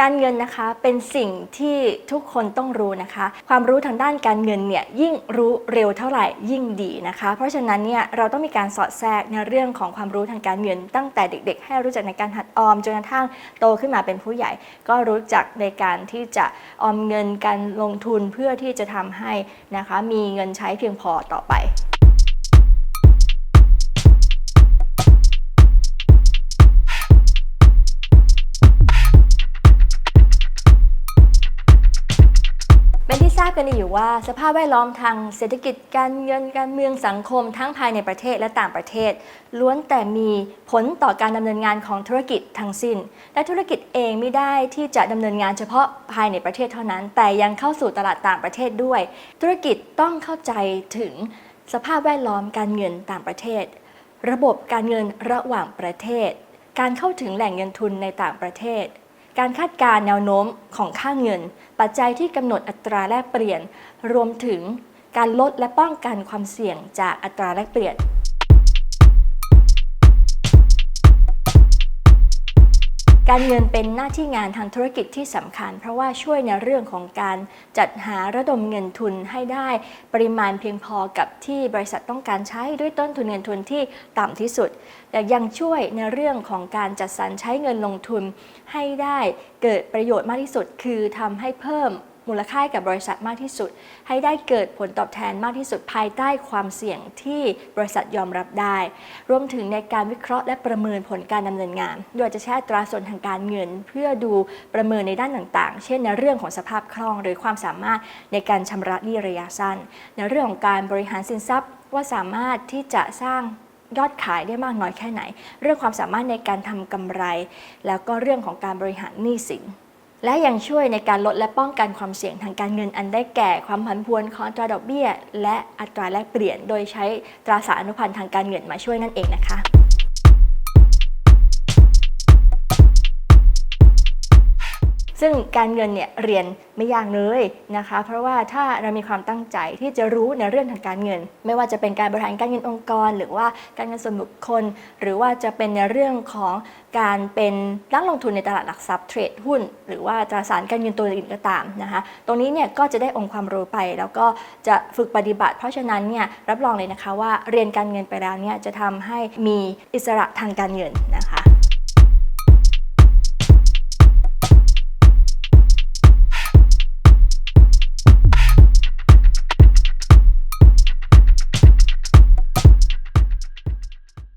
การเงินนะคะเป็นสิ่งที่ทุกคนต้องรู้นะคะ ความรู้ทางด้านการเงินเนี่ยยิ่งรู้เร็วเท่าไหร่ยิ่งดีนะคะ เพราะฉะนั้นเนี่ยเราต้องมีการสอดแทรกในเรื่องของความรู้ทางการเงิน ตั้งแต่เด็ก ๆ ให้รู้จักในการหัดออมจนกระทั่งโตขึ้นมาเป็นผู้ใหญ่ ก็รู้จักในการที่จะออมเงินการลงทุนเพื่อที่จะทำให้นะคะ มีเงินใช้เพียงพอต่อไป ราบกันดีอยู่ว่า สภาพแวดล้อมทางเศรษฐกิจการเงินการเมืองสังคมทั้งภายในประเทศและต่างประเทศ ล้วนแต่มีผลต่อการดำเนินงานของธุรกิจทั้งสิ้น และธุรกิจเองไม่ได้ที่จะดำเนินงานเฉพาะภายในประเทศเท่านั้น แต่ยังเข้าสู่ตลาดต่างประเทศด้วย ธุรกิจต้องเข้าใจถึงสภาพแวดล้อมการเงินต่างประเทศ ระบบการเงินระหว่างประเทศ การเข้าถึงแหล่งเงินทุนในต่างประเทศ การคาดการณ์แนวโน้มของค่าเงิน ปัจจัยที่กำหนดอัตราแลกเปลี่ยน รวมถึงการลดและป้องกันความเสี่ยงจากอัตราแลกเปลี่ยน การเงินเป็นหน้าที่งานทางธุรกิจที่สำคัญ เพราะว่าช่วยในเรื่องของการจัดหาระดมเงินทุนให้ได้ ปริมาณเพียงพอกับที่บริษัทต้องการใช้ด้วยต้นทุนเงินทุนที่ต่ำที่สุด แต่ยังช่วยในเรื่องของการจัดสรรใช้เงินลงทุนให้ได้เกิดประโยชน์มากที่สุด คือทำให้เพิ่ม มูลค่ากับบริษัทมากที่สุด ให้ได้เกิดผลตอบแทนมากที่สุดภายใต้ความเสี่ยงที่บริษัทยอมรับได้ รวมถึงในการวิเคราะห์และประเมินผลการดำเนินงาน โดยจะใช้อัตราส่วนทางการเงิน เพื่อดูประเมินในด้านต่างๆ เช่นในเรื่องของสภาพคล่อง หรือความสามารถในการชำระหนี้ระยะสั้น ในเรื่องของการบริหารสินทรัพย์ ว่าสามารถที่จะสร้างยอดขายได้มากน้อยแค่ไหน เรื่องความสามารถในการทำกำไร แล้วก็เรื่องของการบริหารหนี้สิน และยังช่วยในการลดและป้องกันความเสี่ยงทางการเงินอันได้แก่ความผันผวนของตราดอกเบี้ย และอัตราแลกเปลี่ยน โดยใช้ตราสารอนุพันธ์ทางการเงินมาช่วยนั่นเองนะคะ ซึ่งการเงินเนี่ยเรียนไม่ยากเลยนะคะ เพราะว่าถ้าเรามีความตั้งใจที่จะรู้ในเรื่องทางการเงิน ไม่ว่าจะเป็นการบริหารการเงินองค์กร หรือว่าการเงินส่วนบุคคล หรือว่าจะเป็นในเรื่องของการเป็นนักลงทุนในตลาดหลักทรัพย์เทรดหุ้น หรือว่าตราสารการเงินตัวอื่นก็ตามนะคะ ตรงนี้เนี่ยก็จะได้องค์ความรู้ไป แล้วก็จะฝึกปฏิบัติ เพราะฉะนั้นเนี่ยรับรองเลยนะคะว่าเรียนการเงินไปแล้วเนี่ยจะทำให้มีอิสระทางการเงินนะคะ